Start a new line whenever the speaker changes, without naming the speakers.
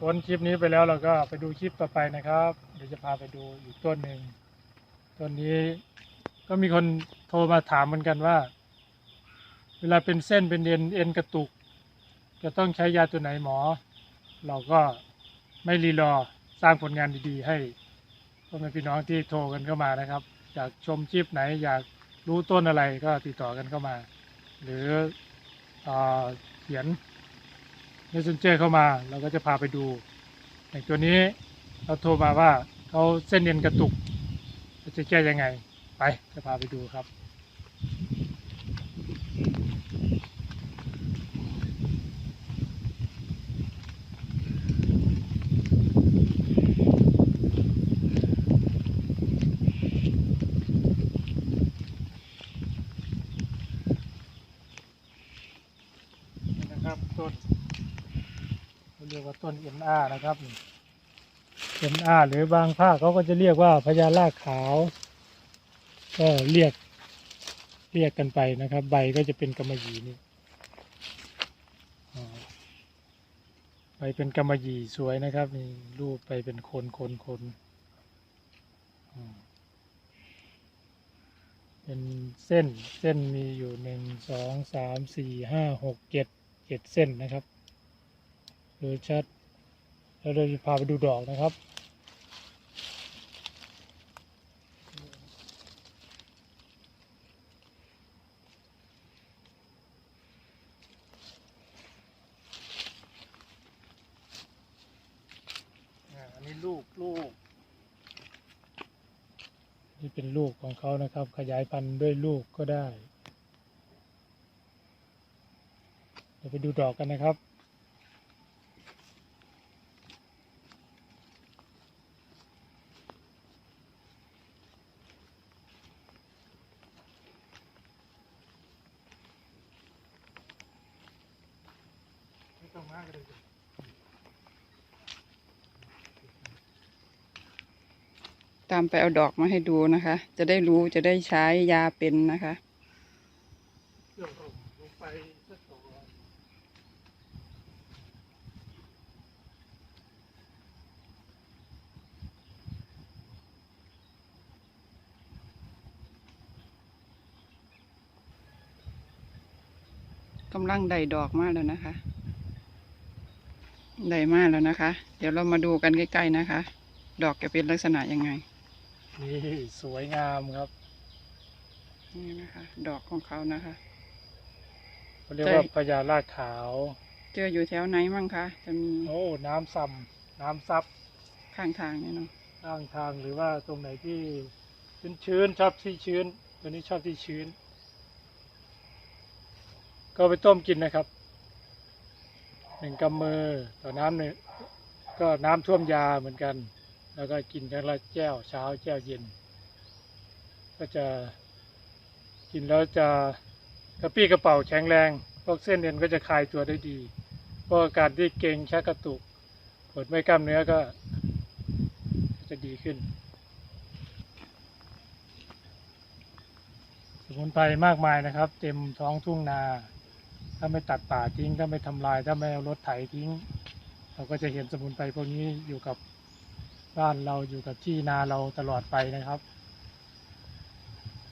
พ้นคลิปนี้ไปแล้วเราก็ไปดูคลิปต่อไปนะครับ เดี๋ยวจะพาไปดูอีกต้นหนึ่งต้นนี้ก็มีคนโทรมาถามเหมือนกันว่า เวลาเป็นเส้นเป็นเอ็นเอ็นกระตุก จะต้องใช้ยาตัวไหนหมอ เราก็ไม่รีรอสร้างผลงานดีๆ ให้พ่อแม่พี่น้องที่โทรกันเข้ามานะครับ อยากชมคลิปไหน อยากรู้ต้นอะไรก็ติดต่อกันเข้ามา หรือเอ่อเขียน messenger เข้ามา เราก็จะพาไปดูอย่างตัวนี้เราโทรมาว่าเขาเส้นเอ็นกระตุกจะแก้ยังไง ไปจะพาไปดูครับนี่นะครับต้น เรียกว่าต้นเอ็นอานะครับเอ็นอาหรือบางภาคเขาก็จะเรียกว่าพญาลากขาว ก็เรียกเรียกกันไปนะครับ ใบก็จะเป็นกำมะหยี่นี่ใบเป็นกำมะหยี่สวยนะครับนี่รูปไปเป็นคนคนคนเป็นเส้นเส้นมีอยู่หนึ่งสองสามสี่ห้าหกเจ็ดเจ็ดเส้นนะครับ ดูชัด แล้วเราจะพาไปดูดอกนะครับอ่าอันนี้ลูกลูก นี่เป็นลูกของเขานะครับ ขยายพันธุ์ด้วยลูกก็ได้ เดี๋ยวไปดูดอกกันนะครับ ม่ต้องมากเลย
ตามไปเอาดอกมาให้ดูนะคะ จะได้รู้จะได้ใช้ยาเป็นนะคะ
กสองร้อย
กำลังได้ดอกมากแล้วนะคะ ได้มากแล้วนะคะ เดี๋ยวเรามาดูกันใกล้ๆนะคะ ดอกจะเป็นลักษณะยังไง
นี่สวยงามครับ
นี่นะคะ ดอกของเขานะคะ
เขาเรียกว่า
ใช่
พญาลากขาว
เจออยู่แถวไหนมั่งคะ จะมี
โอ้ น้ำซ้ำน้ำซับ
ข้างทางเนี่ยเนาะ
ข้างทางหรือว่าตรงไหนที่ชื้นชื้นๆชอบที่ชื้น ตัวนี้ชอบที่ชื้น ก็ไปต้มกินนะครับ หนึ่งกำมือต่อน้ำเนี่ยก็น้ำท่วมยาเหมือนกัน แล้วก็กินครั้งละแก้วเช้าแก้วเย็น ก็จะกินแล้วจะกระปี้กระเป๋าแข็งแรงพวกเส้นเอ็นก็จะคลายตัวได้ดีพวกอาการที่เกร็งชักกระตุกปวดเมื่อยกล้ามเนื้อก็จะดีขึ้น สมุนไพรมากมายนะครับ เต็มท้องทุ่งนา ถ้าไม่ตัดป่าทิ้ง ถ้าไม่ทำลาย ถ้าไม่เอารถไถทิ้ง เราก็จะเห็นสมุนไพรพวกนี้อยู่กับบ้านเราอยู่กับที่นาเราตลอดไปนะครับ